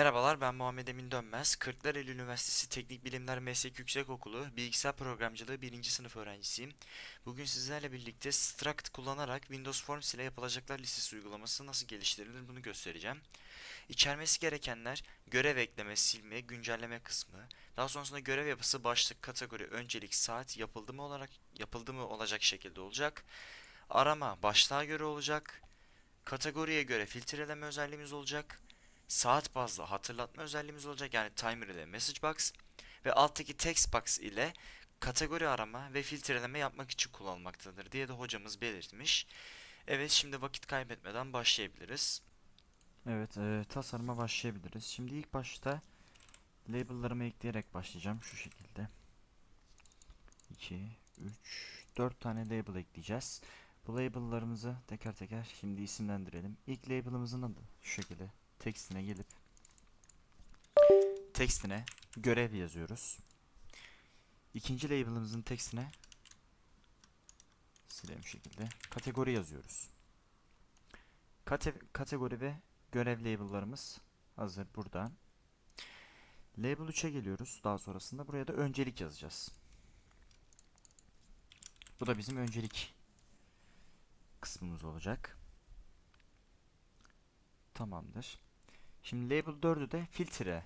Merhabalar ben Muhammed Emin Dönmez. Kırklareli Üniversitesi Teknik Bilimler Meslek Yüksekokulu Bilgisayar Programcılığı 1. sınıf öğrencisiyim. Bugün sizlerle birlikte Struct kullanarak Windows Forms ile yapılacaklar listesi uygulaması nasıl geliştirilir bunu göstereceğim. İçermesi gerekenler görev ekleme, silme, güncelleme kısmı. Daha sonrasında görev yapısı başlık, kategori, öncelik, saat yapıldı mı olarak yapıldı mı olacak şekilde olacak. Arama başlığa göre olacak. Kategoriye göre filtreleme özelliğimiz olacak saat bazlı hatırlatma özelliğimiz olacak. Yani timer ile message box ve alttaki text box ile kategori arama ve filtreleme yapmak için kullanılmaktadır diye de hocamız belirtmiş. Evet şimdi vakit kaybetmeden başlayabiliriz. Evet, e, tasarıma başlayabiliriz. Şimdi ilk başta label'larımı ekleyerek başlayacağım şu şekilde. 2, 3, 4 tane label ekleyeceğiz. Bu label'larımızı teker teker şimdi isimlendirelim. İlk label'ımızın adı şu şekilde tekstine gelip tekstine görev yazıyoruz. İkinci label'ımızın tekstine silelim şekilde kategori yazıyoruz. Kate kategori ve görev label'larımız hazır burada. Label 3'e geliyoruz. Daha sonrasında buraya da öncelik yazacağız. Bu da bizim öncelik kısmımız olacak. Tamamdır. Şimdi label 4'ü de filtre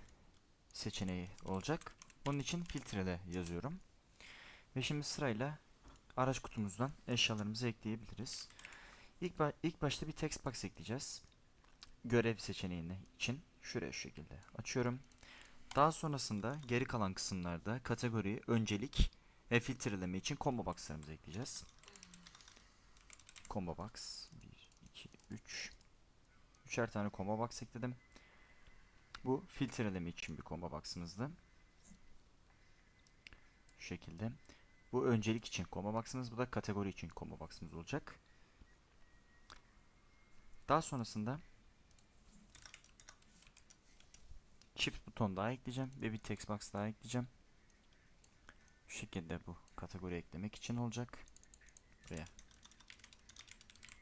seçeneği olacak. Onun için filtrele yazıyorum. Ve şimdi sırayla araç kutumuzdan eşyalarımızı ekleyebiliriz. İlk, ba- ilk başta bir text box ekleyeceğiz. Görev seçeneğini için şuraya şu şekilde açıyorum. Daha sonrasında geri kalan kısımlarda kategori, öncelik ve filtreleme için combo box'larımızı ekleyeceğiz. Combo box 1, 2, 3. Üçer tane combo box ekledim. Bu filtreleme için bir combo box'ımızdı. Şu şekilde. Bu öncelik için combo box'ımız, bu da kategori için combo box'ımız olacak. Daha sonrasında çift buton daha ekleyeceğim ve bir text box daha ekleyeceğim. Şu şekilde bu kategori eklemek için olacak. Buraya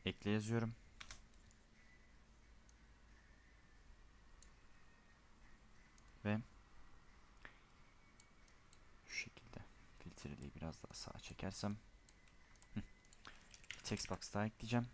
ekle yazıyorum. Ve şu şekilde filtreliği biraz daha sağa çekersem text box daha ekleyeceğim.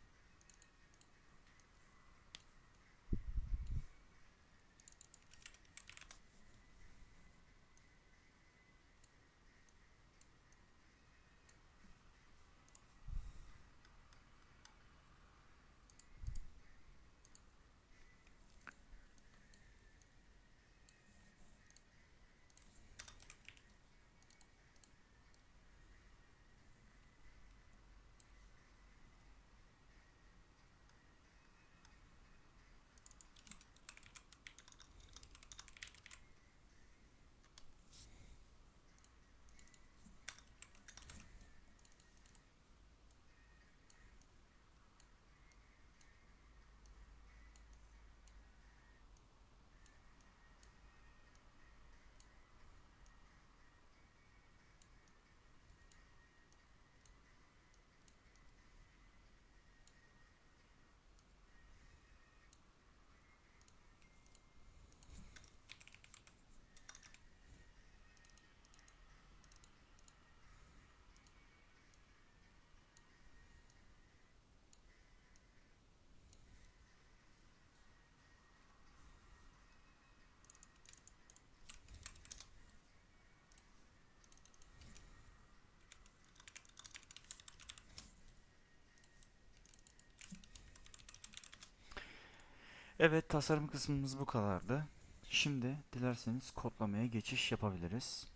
Evet tasarım kısmımız bu kadardı. Şimdi dilerseniz kodlamaya geçiş yapabiliriz.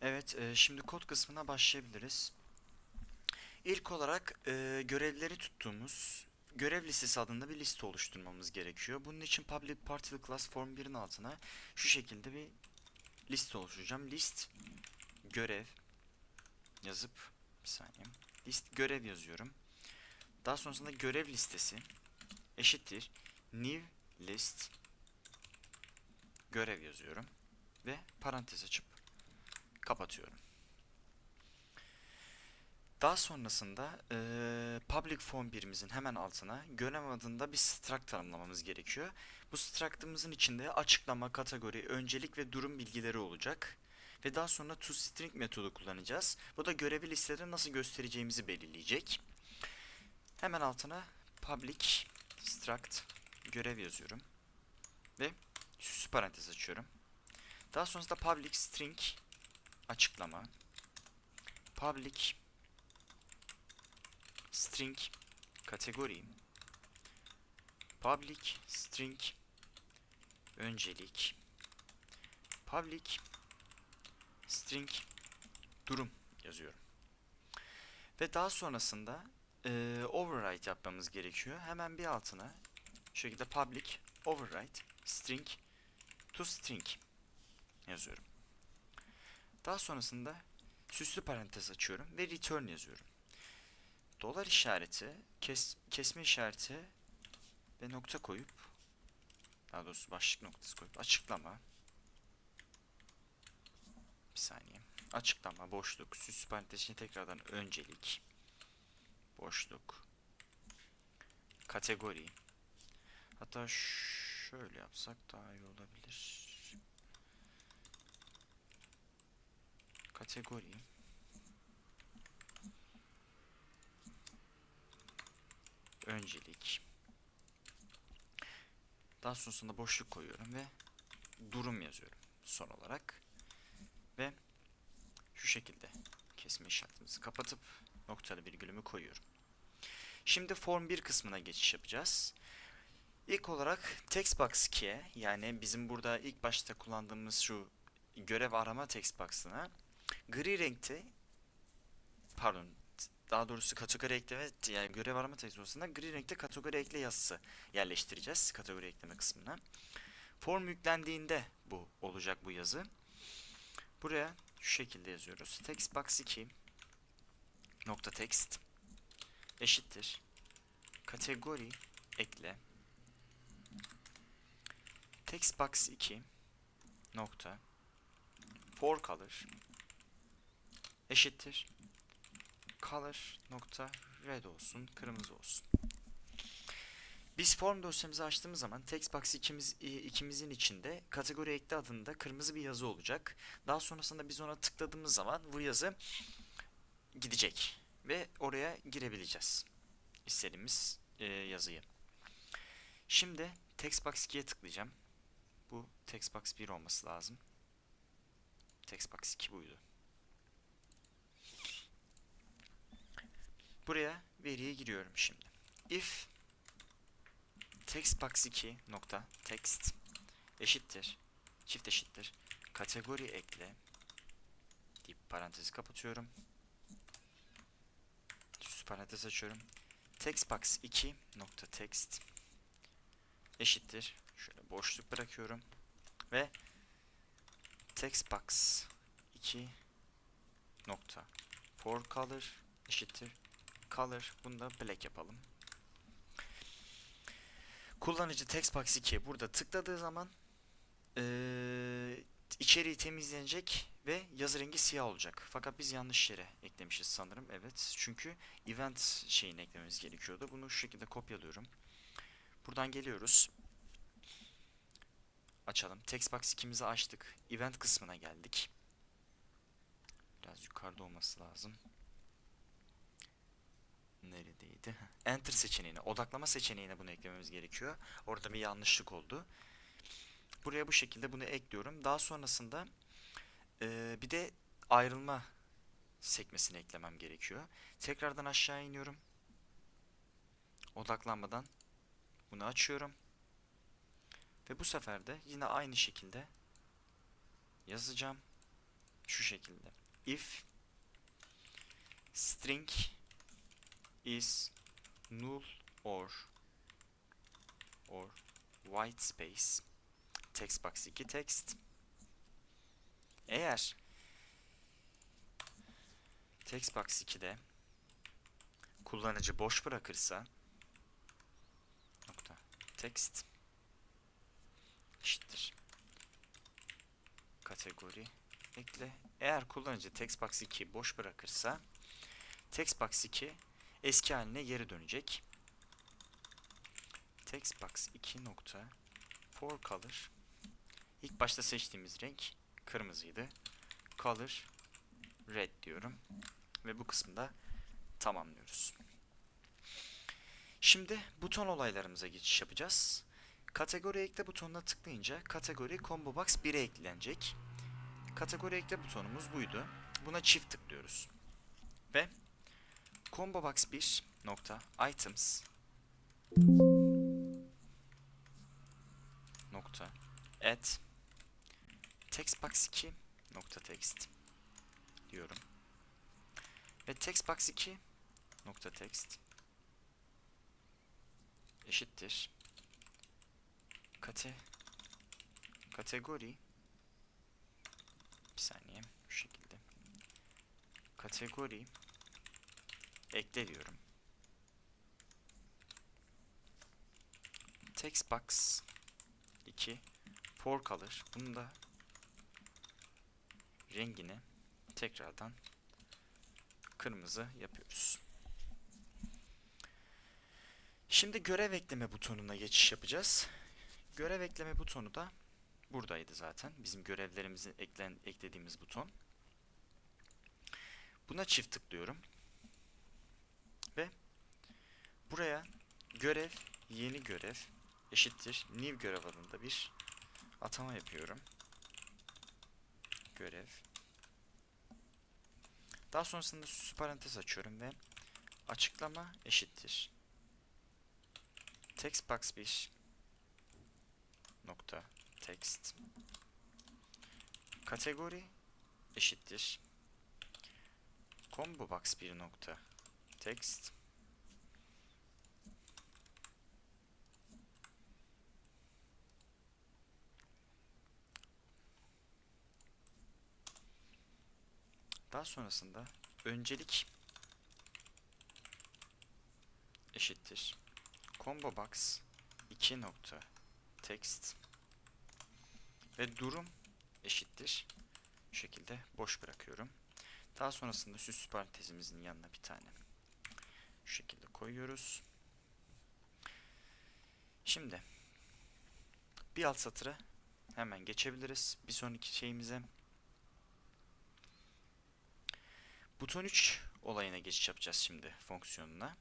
Evet e, şimdi kod kısmına başlayabiliriz. İlk olarak e, görevleri tuttuğumuz görev listesi adında bir liste oluşturmamız gerekiyor. Bunun için public particle class form 1'in altına şu şekilde bir liste oluşturacağım. List görev yazıp bir saniye. List görev yazıyorum. Daha sonrasında görev listesi eşittir new list görev yazıyorum ve parantez açıp kapatıyorum. Daha sonrasında eee, public form birimizin hemen altına görev adında bir struct tanımlamamız gerekiyor. Bu struct'ımızın içinde açıklama, kategori, öncelik ve durum bilgileri olacak. Ve daha sonra toString metodu kullanacağız. Bu da görevi listede nasıl göstereceğimizi belirleyecek. Hemen altına public struct görev yazıyorum. Ve süslü parantez açıyorum. Daha sonrasında public string açıklama. Public string kategori. Public string öncelik. Public string durum yazıyorum. Ve daha sonrasında eee override yapmamız gerekiyor. Hemen bir altına şu şekilde public override string to string yazıyorum. Daha sonrasında süslü parantez açıyorum ve return yazıyorum. Dolar işareti, kes, kesme işareti ve nokta koyup daha doğrusu başlık noktası koyup açıklama bir saniye. Açıklama, boşluk, süslü parantez için tekrardan öncelik, boşluk, kategori. Hatta şöyle yapsak daha iyi olabilir. Kategori. Öncelik. Daha sonrasında boşluk koyuyorum ve durum yazıyorum son olarak. Ve şu şekilde kesme işaretimizi kapatıp noktalı virgülümü koyuyorum. Şimdi form 1 kısmına geçiş yapacağız. İlk olarak text box key'e yani bizim burada ilk başta kullandığımız şu görev arama text box'ına gri renkte pardon daha doğrusu kategori ekleme yani görev arama text box'ına gri renkte kategori ekle yazısı yerleştireceğiz kategori ekleme kısmına. Form yüklendiğinde bu olacak bu yazı. Buraya şu şekilde yazıyoruz. Text box 2 nokta text eşittir. Kategori ekle. Text box 2 nokta. For color. Eşittir. Color nokta red olsun kırmızı olsun. Biz form dosyamızı açtığımız zaman textbox ikimiz, i- ikimizin içinde kategori ekle adında kırmızı bir yazı olacak. Daha sonrasında biz ona tıkladığımız zaman bu yazı gidecek ve oraya girebileceğiz istediğimiz e, yazıyı. Şimdi textbox 2'ye tıklayacağım. Bu textbox 1 olması lazım. Textbox 2 buydu. Buraya veriye giriyorum şimdi. If textbox 2 nokta text eşittir çift eşittir kategori ekle deyip parantezi kapatıyorum. Süs parantez açıyorum. Textbox 2 nokta text eşittir şöyle boşluk bırakıyorum ve textbox 2 nokta for color eşittir color bunu da black yapalım. Kullanıcı textbox 2 burada tıkladığı zaman eee içeriği temizlenecek ve yazı rengi siyah olacak. Fakat biz yanlış yere eklemişiz sanırım. Evet. Çünkü event şeyini eklememiz gerekiyordu. Bunu şu şekilde kopyalıyorum. Buradan geliyoruz. Açalım. Textbox 2'mizi açtık. Event kısmına geldik. Biraz yukarıda olması lazım. Neredeydi? Enter seçeneğine, odaklama seçeneğine bunu eklememiz gerekiyor. Orada bir yanlışlık oldu. Buraya bu şekilde bunu ekliyorum. Daha sonrasında eee, bir de ayrılma sekmesini eklemem gerekiyor. Tekrardan aşağı iniyorum. Odaklanmadan bunu açıyorum. Ve bu sefer de yine aynı şekilde yazacağım. Şu şekilde. If string is null or or white space text box 2 text eğer text box 2'de kullanıcı boş bırakırsa nokta text eşittir. Kategori ekle. Eğer kullanıcı text box 2 boş bırakırsa Textbox 2 eski haline geri dönecek. Textbox 2 nokta for color İlk başta seçtiğimiz renk kırmızıydı. Color red diyorum. Ve bu kısmında tamamlıyoruz. Şimdi buton olaylarımıza geçiş yapacağız. Kategori ekle butonuna tıklayınca kategori combo box 1'e eklenecek. Kategori ekle butonumuz buydu. Buna çift tıklıyoruz. Ve combo box 1 nokta items nokta add textbox 2 nokta text diyorum. Ve textbox 2 nokta text eşittir kate kategori bir saniye şu şekilde kategori ekle diyorum. Textbox 2 for color. Bunu da rengini tekrardan kırmızı yapıyoruz. Şimdi görev ekleme butonuna geçiş yapacağız. Görev ekleme butonu da buradaydı zaten. Bizim görevlerimizi eklen eklediğimiz buton. Buna çift tıklıyorum. Ve buraya görev, yeni görev eşittir new görev adında bir atama yapıyorum. Görev. Daha sonrasında süs parantez açıyorum ve açıklama eşittir. Textbox 1 nokta text kategori eşittir combo box 1 nokta text Daha sonrasında öncelik eşittir combo box 2 nokta text ve durum eşittir şu şekilde boş bırakıyorum. Daha sonrasında süs parantezimizin yanına bir tane şu şekilde koyuyoruz. Şimdi bir alt satıra hemen geçebiliriz. Bir sonraki şeyimize Buton 3 olayına geçiş yapacağız şimdi fonksiyonuna.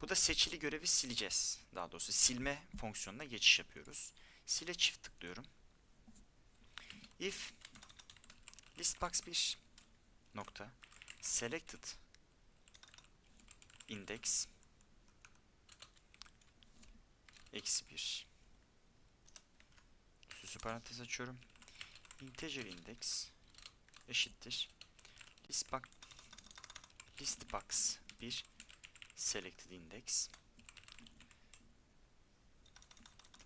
Bu da seçili görevi sileceğiz. Daha doğrusu silme fonksiyonuna geçiş yapıyoruz. Sile çift tıklıyorum. If listbox 1 nokta selected index eksi 1 süslü parantez açıyorum. Integer index eşittir listbox listbox 1 selected index.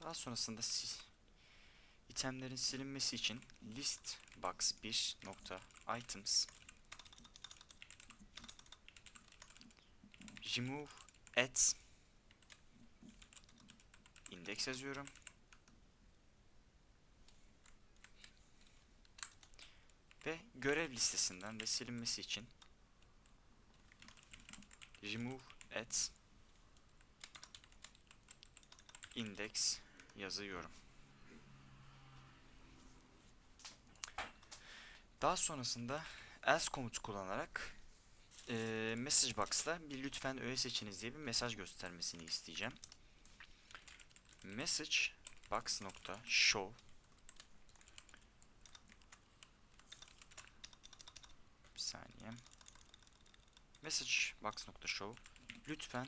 Daha sonrasında sil- itemlerin silinmesi için listbox 1 nokta items. Remove at. İndex yazıyorum ve görev listesinden de silinmesi için remove at index yazıyorum. Daha sonrasında else komutu kullanarak eee message box'ta bir lütfen öğe seçiniz diye bir mesaj göstermesini isteyeceğim. Message box nokta show bir saniye. Message box nokta show lütfen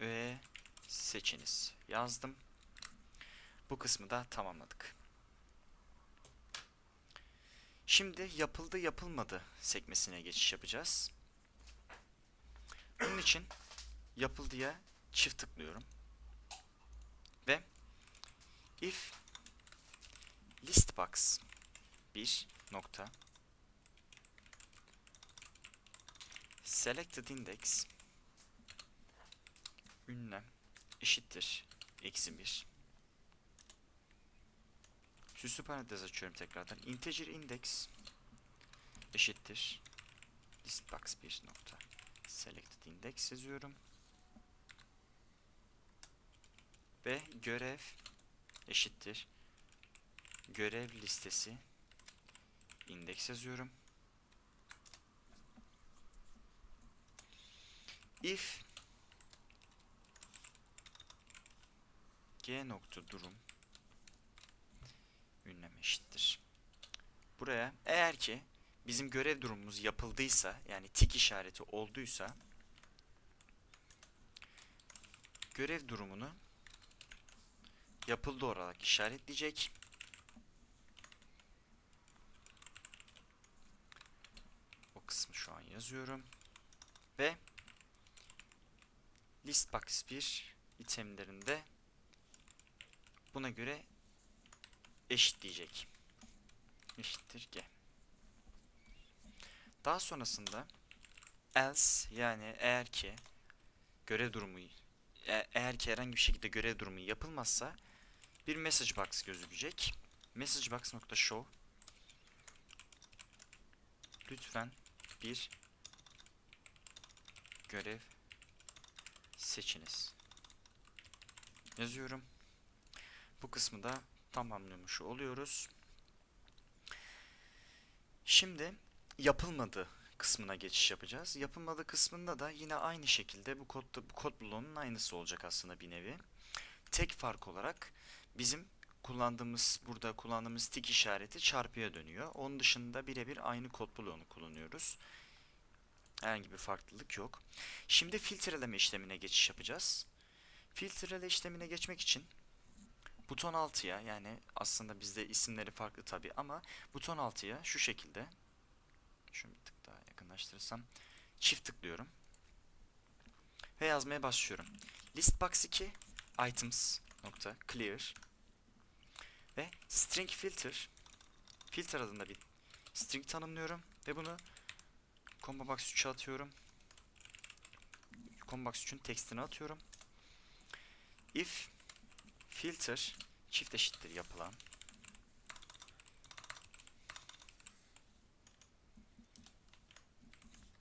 öğe seçiniz yazdım. Bu kısmı da tamamladık. Şimdi yapıldı yapılmadı sekmesine geçiş yapacağız. Bunun için yapıldıya çift tıklıyorum. Ve if listbox 1 nokta selected index ünlem eşittir eksi 1 süslü parantez açıyorum tekrardan integer index eşittir listbox 1 nokta selected index yazıyorum. Ve görev eşittir. Görev listesi index yazıyorum. If g nokta durum ünlem eşittir. Buraya eğer ki bizim görev durumumuz yapıldıysa yani tik işareti olduysa görev durumunu yapıldı olarak işaretleyecek. O kısmı şu an yazıyorum. Ve listbox 1 itemlerinde buna göre eşitleyecek. Eşittir G. Daha sonrasında else yani eğer ki görev durumu e- eğer ki herhangi bir şekilde görev durumu yapılmazsa bir message box gözükecek. Message box nokta show lütfen bir görev seçiniz. Yazıyorum. Bu kısmı da tamamlamış oluyoruz. Şimdi yapılmadı kısmına geçiş yapacağız. Yapılmadı kısmında da yine aynı şekilde bu kodda bu kod bloğunun aynısı olacak aslında bir nevi. Tek fark olarak bizim kullandığımız burada kullandığımız tik işareti çarpıya dönüyor. Onun dışında birebir aynı kod bloğunu kullanıyoruz. Herhangi bir farklılık yok. Şimdi filtreleme işlemine geçiş yapacağız. Filtrele işlemine geçmek için buton altıya yani aslında bizde isimleri farklı tabi ama buton altıya şu şekilde şunu bir tık daha yakınlaştırırsam çift tıklıyorum ve yazmaya başlıyorum. Listbox 2 items nokta clear ve string filter filter adında bir string tanımlıyorum ve bunu combo box 3'e atıyorum. Combo box 3'ün tekstini atıyorum. If filter çift eşittir yapılan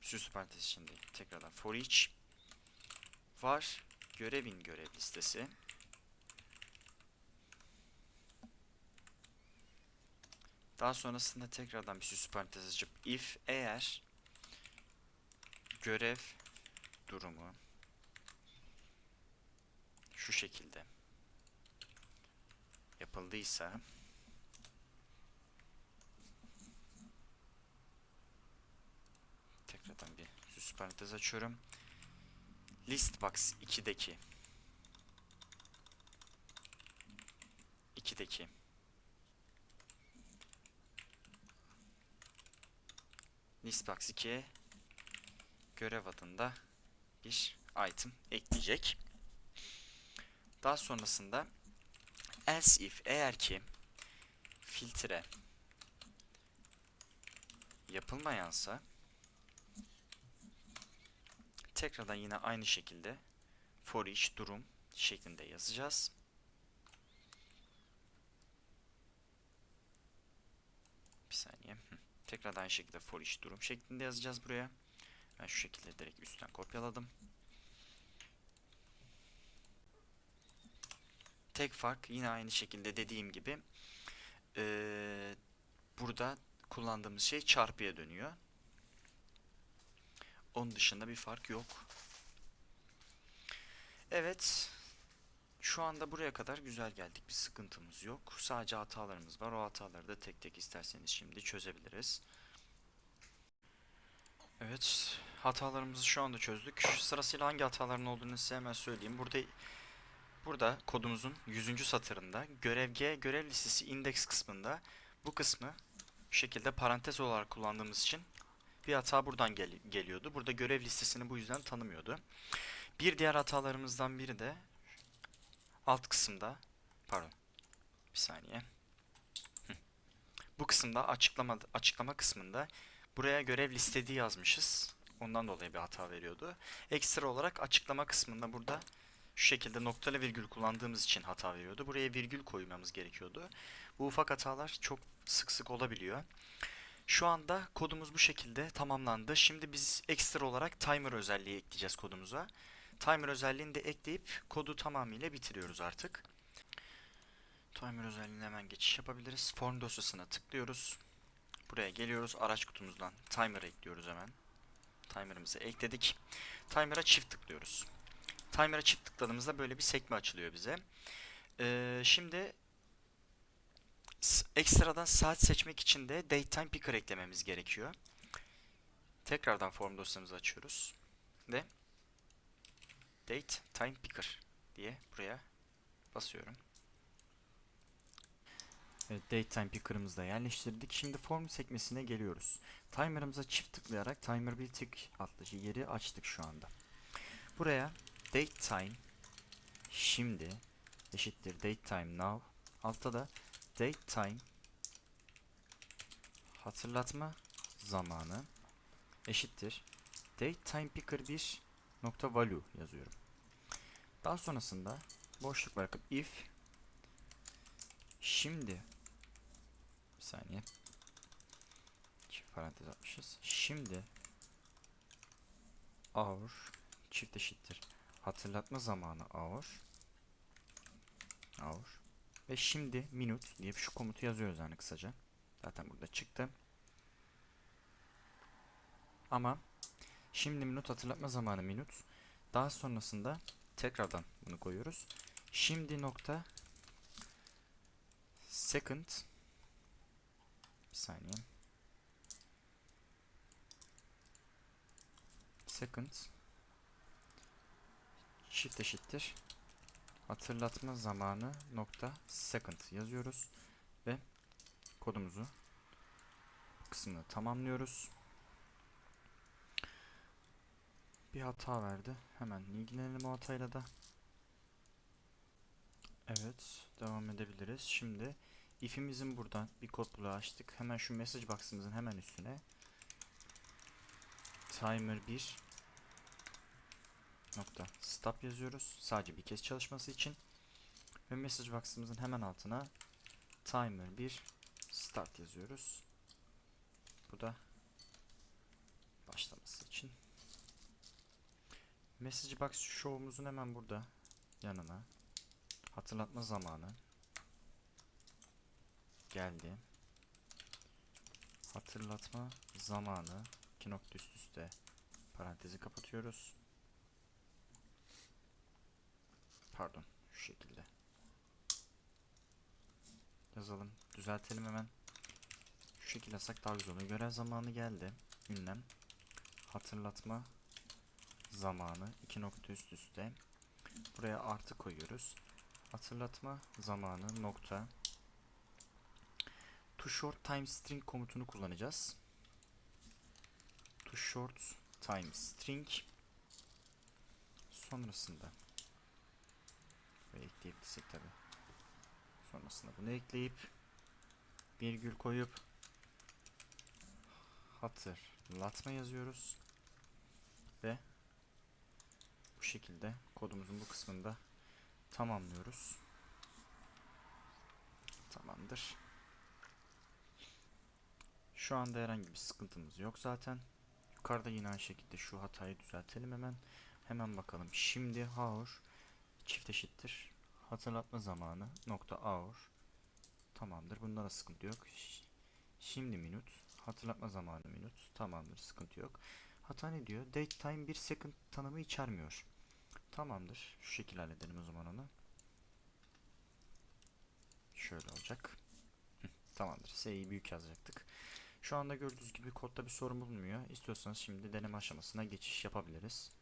süs parantezi içinde tekrardan for each var görevin görev listesi daha sonrasında tekrardan bir süs parantez açıp if eğer görev durumu şu şekilde yapıldıysa tekrardan bir süs parantez açıyorum. Listbox 2'deki 2'deki Listbox 2'ye görev adında bir item ekleyecek. Daha sonrasında else if eğer ki filtre yapılmayansa tekrardan yine aynı şekilde for each durum şeklinde yazacağız. Bir saniye. Tekrardan aynı şekilde for each durum şeklinde yazacağız buraya. Ben şu şekilde direkt üstten kopyaladım. Tek fark yine aynı şekilde dediğim gibi eee, burada kullandığımız şey çarpıya dönüyor. Onun dışında bir fark yok. Evet. Şu anda buraya kadar güzel geldik. Bir sıkıntımız yok. Sadece hatalarımız var. O hataları da tek tek isterseniz şimdi çözebiliriz. Evet. Hatalarımızı şu anda çözdük. Sırasıyla hangi hataların olduğunu size hemen söyleyeyim. Burada burada kodumuzun 100. satırında görev G görev listesi index kısmında bu kısmı şekilde parantez olarak kullandığımız için bir hata buradan gel geliyordu. Burada görev listesini bu yüzden tanımıyordu. Bir diğer hatalarımızdan biri de alt kısımda pardon bir saniye bu kısımda açıklama açıklama kısmında buraya görev listediği yazmışız. Ondan dolayı bir hata veriyordu. Ekstra olarak açıklama kısmında burada şu şekilde noktalı virgül kullandığımız için hata veriyordu. Buraya virgül koymamız gerekiyordu. Bu ufak hatalar çok sık sık olabiliyor. Şu anda kodumuz bu şekilde tamamlandı. Şimdi biz ekstra olarak timer özelliği ekleyeceğiz kodumuza. Timer özelliğini de ekleyip kodu tamamıyla bitiriyoruz artık. Timer özelliğine hemen geçiş yapabiliriz. Form dosyasına tıklıyoruz. Buraya geliyoruz. Araç kutumuzdan timer ekliyoruz hemen. Timer'ımızı ekledik. Timer'a çift tıklıyoruz. Timer'a çift tıkladığımızda böyle bir sekme açılıyor bize. Ee, şimdi ekstradan saat seçmek için de datetime picker eklememiz gerekiyor. Tekrardan form dosyamızı açıyoruz ve date time picker diye buraya basıyorum. Evet, datetime picker'ımızı da yerleştirdik. Şimdi form sekmesine geliyoruz. Timer'ımıza çift tıklayarak timer bir tık adlı yeri açtık şu anda. Buraya datetime şimdi eşittir datetime now. Altta da datetime hatırlatma zamanı eşittir datetime picker 1 nokta value yazıyorum. Daha sonrasında boşluk bırakıp if şimdi bir saniye çift parantez atmışız. Şimdi hour çift eşittir hatırlatma zamanı hour hour ve şimdi minute diye şu komutu yazıyoruz yani kısaca. Zaten burada çıktı. Ama şimdi minut hatırlatma zamanı minut. Daha sonrasında tekrardan bunu koyuyoruz. Şimdi nokta second bir saniye. Second shift eşittir hatırlatma zamanı nokta second yazıyoruz ve kodumuzu kısmını tamamlıyoruz. Bir hata verdi. Hemen ilgilenelim o hatayla da. Evet, devam edebiliriz. Şimdi if'imizin buradan bir kod bloğu açtık. Hemen şu message box'ımızın hemen üstüne timer 1 nokta stop yazıyoruz. Sadece bir kez çalışması için. Ve message box'ımızın hemen altına timer 1 start yazıyoruz. Bu da başlaması için. Message box show'umuzun hemen burada yanına hatırlatma zamanı geldi. Hatırlatma zamanı iki nokta üst üste parantezi kapatıyoruz. Pardon şu şekilde. Yazalım. Düzeltelim hemen. Şu şekilde yazsak daha güzel olur. Görev zamanı geldi. Ünlem. Hatırlatma zamanı iki nokta üst üste. Buraya artı koyuyoruz. Hatırlatma zamanı nokta. To short time string komutunu kullanacağız. To short time string sonrasında ve ekleyebilirsek tabi. Sonrasında bunu ekleyip virgül koyup hatırlatma yazıyoruz ve bu şekilde kodumuzun bu kısmında tamamlıyoruz. Tamamdır. Şu anda herhangi bir sıkıntımız yok zaten. Yukarıda yine aynı şekilde şu hatayı düzeltelim hemen. Hemen bakalım. Şimdi hour çift eşittir. Hatırlatma zamanı nokta hour. Tamamdır. Bunda da sıkıntı yok. Şimdi minut. Hatırlatma zamanı minut. Tamamdır. Sıkıntı yok. Hata ne diyor? Date time 1 second tanımı içermiyor. Tamamdır. Şu şekilde halledelim o zaman onu. Şöyle olacak. Tamamdır. S'yi büyük yazacaktık. Şu anda gördüğünüz gibi kodda bir sorun bulunmuyor. İstiyorsanız şimdi deneme aşamasına geçiş yapabiliriz.